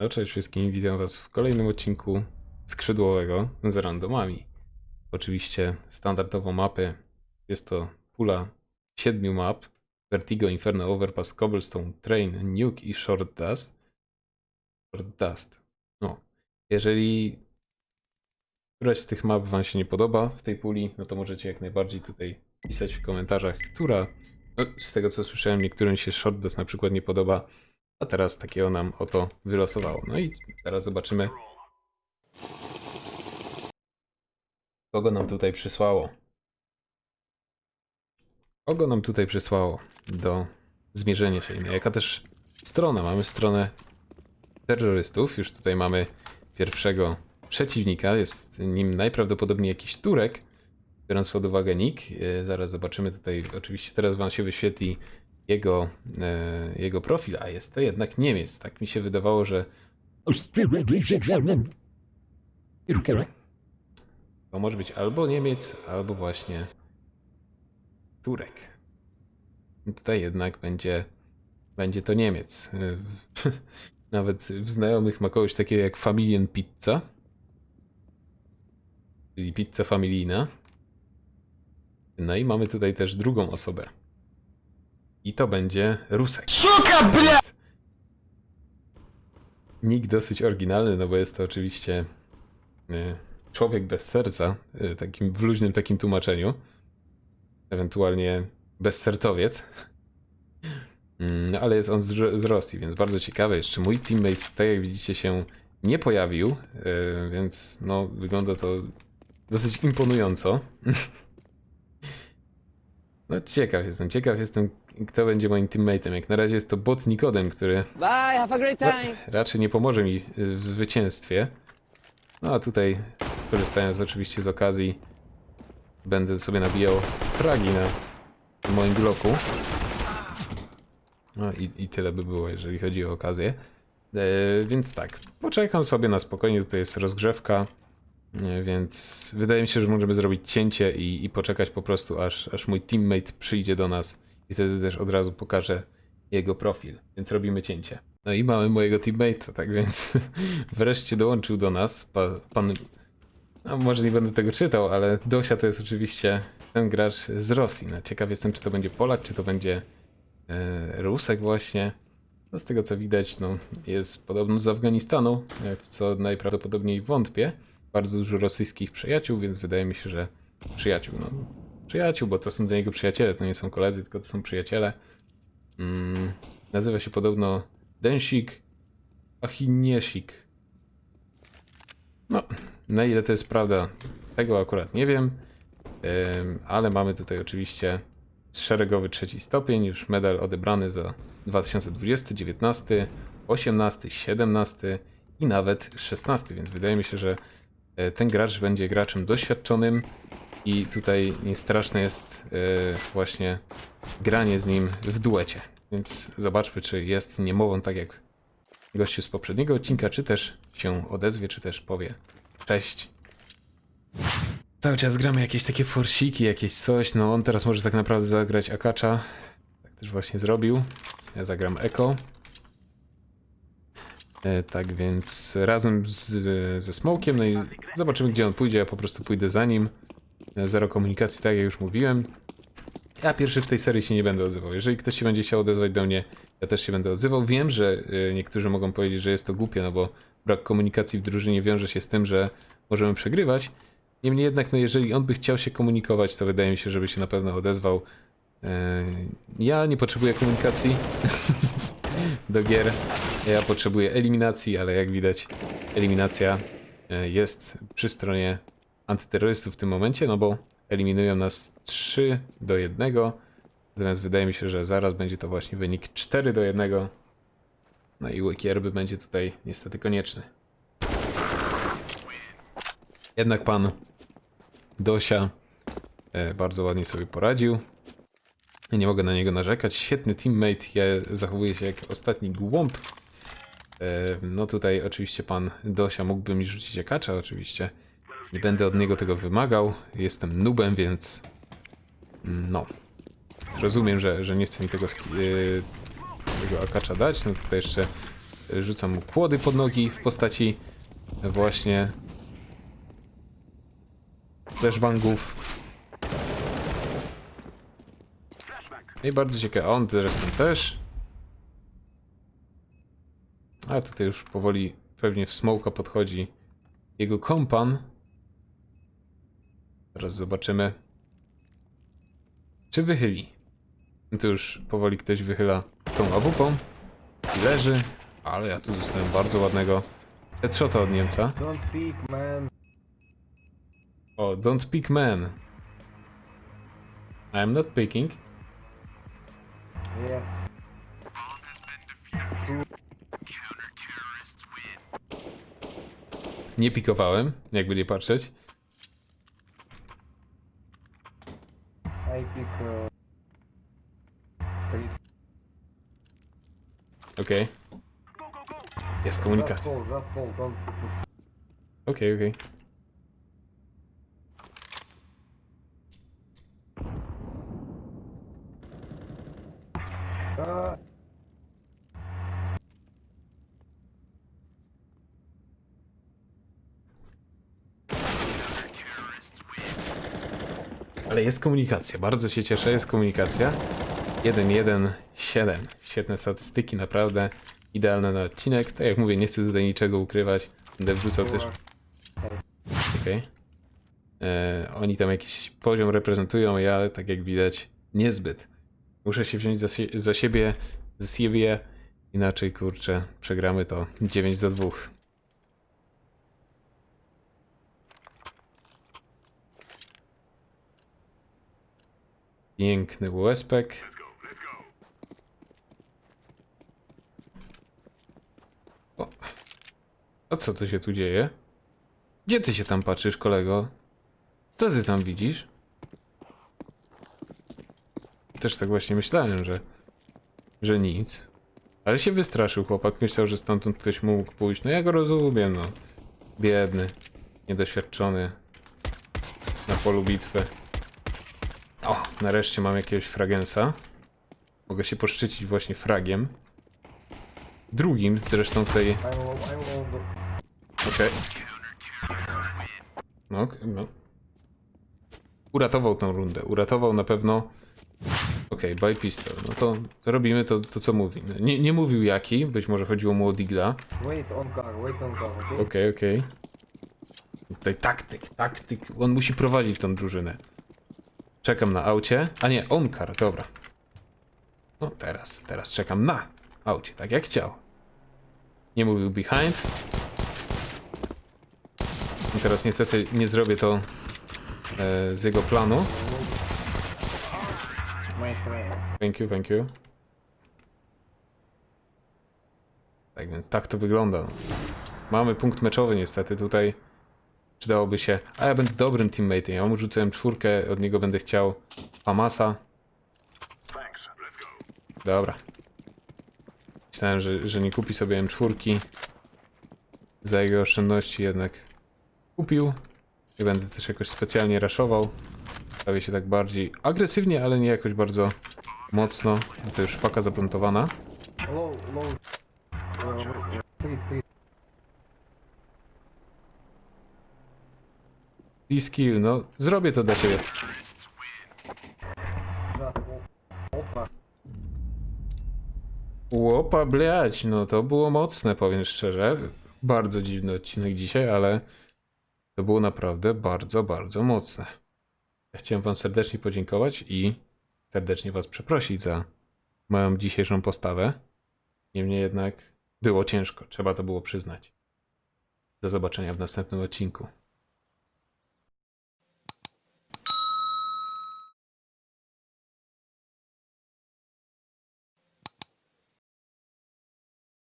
No, cześć wszystkim, witam was w kolejnym odcinku skrzydłowego z randomami. Oczywiście standardowo mapy jest to pula siedmiu map. Vertigo, Inferno, Overpass, Cobblestone, Train, Nuke i Short Dust. Short Dust. No, jeżeli któraś z tych map wam się nie podoba w tej puli, no to możecie jak najbardziej tutaj pisać w komentarzach, która no, z tego co słyszałem, niektórym się Short Dust na przykład nie podoba, a teraz takiego nam oto wylosowało. No i zaraz zobaczymy, kogo nam tutaj przysłało. Kogo nam tutaj przysłało do zmierzenia się. No, Jaka też strona? Mamy stronę terrorystów. Już tutaj mamy pierwszego przeciwnika. Jest nim najprawdopodobniej jakiś Turek. Biorąc pod uwagę nick, e, zaraz zobaczymy tutaj. Oczywiście teraz wam się wyświetli jego, e, jego profil, a jest to jednak Niemiec. Tak mi się wydawało, że to może być albo Niemiec, albo właśnie Turek. Tutaj jednak będzie, będzie to Niemiec. E, Nawet w znajomych ma kogoś takiego jak Familien Pizza, czyli pizza familijna. No i mamy tutaj też drugą osobę. I to będzie Rusek. Suka, bля! Nick dosyć oryginalny, no bo jest to oczywiście e, człowiek bez serca, e, takim w luźnym takim tłumaczeniu. Ewentualnie bezsercowiec. Mm, Ale jest on z, z Rosji, więc bardzo ciekawe. Jeszcze mój teammate, tak jak widzicie, się nie pojawił, e, więc no, wygląda to dosyć imponująco. No ciekaw jestem, ciekaw jestem, kto będzie moim teammateem. Jak na razie jest to bot Nikodem, który Bye, have a great no, time. raczej nie pomoże mi w zwycięstwie. No a tutaj, korzystając oczywiście z okazji, będę sobie nabijał fragi na moim bloku. No i, i tyle by było, jeżeli chodzi o okazję. E, więc tak, poczekam sobie na spokojnie, tutaj jest rozgrzewka, więc wydaje mi się, że możemy zrobić cięcie i, i poczekać po prostu, aż, aż mój teammate przyjdzie do nas i wtedy też od razu pokażę jego profil, więc robimy cięcie. No i mamy mojego teammate'a, tak więc wreszcie dołączył do nas pa, pan... No, może nie będę tego czytał, ale Dosia to jest oczywiście ten gracz z Rosji. No, ciekaw jestem, czy to będzie Polak, czy to będzie e, Rusek właśnie. No, z tego co widać, no, jest podobno z Afganistanu, co najprawdopodobniej wątpię. Bardzo dużo rosyjskich przyjaciół, więc wydaje mi się, że przyjaciół, no. Przyjaciół, bo to są dla niego przyjaciele, to nie są koledzy, tylko to są przyjaciele. Mm, nazywa się podobno Densik Achiniesik. No, na ile to jest prawda, tego akurat nie wiem. Em, ale mamy tutaj oczywiście szeregowy trzeci stopień, już medal odebrany za 2020, 19, 18, 17 i nawet 16, więc wydaje mi się, że ten gracz będzie graczem doświadczonym i tutaj niestraszne jest e, właśnie granie z nim w duecie. Więc zobaczmy, czy jest niemową tak jak gościu z poprzedniego odcinka, czy też się odezwie, czy też powie cześć. Cały czas gramy jakieś takie forsiki, jakieś coś. No on teraz może tak naprawdę zagrać Akacza. Tak też właśnie zrobił. Ja zagram Eko. E, tak więc razem z, ze Smokiem, no i zobaczymy gdzie on pójdzie. Ja po prostu pójdę za nim. E, Zero komunikacji, tak jak już mówiłem. Ja pierwszy w tej serii się nie będę odzywał. Jeżeli ktoś się będzie chciał odezwać do mnie, ja też się będę odzywał. Wiem, że y, niektórzy mogą powiedzieć, że jest to głupie, no bo brak komunikacji w drużynie wiąże się z tym, że możemy przegrywać. Niemniej jednak, no jeżeli on by chciał się komunikować, to wydaje mi się, żeby się na pewno odezwał. Ja nie potrzebuję komunikacji do gier. Ja potrzebuję eliminacji, ale jak widać, eliminacja y, jest przy stronie antyterrorystów w tym momencie, no bo eliminują nas 3 do 1. Natomiast wydaje mi się, że zaraz będzie to właśnie wynik 4 do 1. No i Łykierby będzie tutaj niestety konieczny. Jednak pan Dosia e, bardzo ładnie sobie poradził. Nie mogę na niego narzekać. Świetny teammate, ja zachowuję się jak ostatni głąb. E, No tutaj oczywiście pan Dosia mógłby mi rzucić jakacza, oczywiście. Nie będę od niego tego wymagał. Jestem nubem, więc no. Rozumiem, że, że nie chce mi tego, yy, tego akacza dać. No tutaj jeszcze rzucam mu kłody pod nogi w postaci właśnie flashbangów. I bardzo ciekawe, on zresztą też. A tutaj już powoli pewnie w smoka podchodzi jego kompan. Teraz zobaczymy, czy wychyli. No to już powoli ktoś wychyla tą awupą i leży, ale ja tu dostałem bardzo ładnego headshota od Niemca. Don't peek, man. O, don't pick man. I'm not picking. Yes. Nie pikowałem, jakby nie patrzeć. I pick. Uh. Okej. Jest komunikacja. don't push. Okej, okej. Uh, Ale jest komunikacja, bardzo się cieszę, jest komunikacja. 1-1-7. Świetne statystyki, naprawdę idealne na odcinek. Tak jak mówię, nie chcę tutaj niczego ukrywać. Będę wrzucał też. Okej. E, Oni tam jakiś poziom reprezentują, ja tak jak widać niezbyt. Muszę się wziąć za, sie- za siebie, za siebie, inaczej kurczę, przegramy to 9 do 2. Piękny USPek. O. A co to się tu dzieje? Gdzie ty się tam patrzysz, kolego? Co ty tam widzisz? Też tak właśnie myślałem, że... że nic. Ale się wystraszył chłopak, myślał, że stamtąd ktoś mógł pójść. No ja go rozumiem, no. Biedny, niedoświadczony na polu bitwy. O, nareszcie mam jakiegoś fragensa. Mogę się poszczycić właśnie fragiem. Drugim zresztą but- Okej. No, ok- no. Uratował tą rundę. Uratował na pewno. Okej, by pistol. No to, to robimy to, to co mówi. No, Nie, nie mówił jaki, być może chodziło mu o Digla. Wait on car, wait on car, okay? Okej, okej. Tutaj taktyk, taktyk. On musi prowadzić tą drużynę. Czekam na aucie. A nie, on car, dobra. No teraz, teraz czekam na aucie, tak jak chciał. Nie mówił behind. I teraz niestety nie zrobię to e, z jego planu. Thank you, thank you. Tak więc tak to wygląda. Mamy punkt meczowy niestety tutaj. Przydałoby się. A ja będę dobrym teammate'em. Ja mu rzucałem czwórkę, od niego będę chciał Famasa. Dobra. Myślałem, że, że nie kupi sobie M4. Za jego oszczędności jednak kupił. Nie będę też jakoś specjalnie raszował. Stawię się tak bardziej agresywnie, ale nie jakoś bardzo mocno. No To już paka zaplantowana. Low, low. Uh, please, please. I skill, no zrobię to dla ciebie. Łopa, blać, no to było mocne, powiem szczerze. Bardzo dziwny odcinek dzisiaj, ale to było naprawdę bardzo, bardzo mocne. Ja chciałem wam serdecznie podziękować i serdecznie was przeprosić za moją dzisiejszą postawę. Niemniej jednak było ciężko, trzeba to było przyznać. Do zobaczenia w następnym odcinku.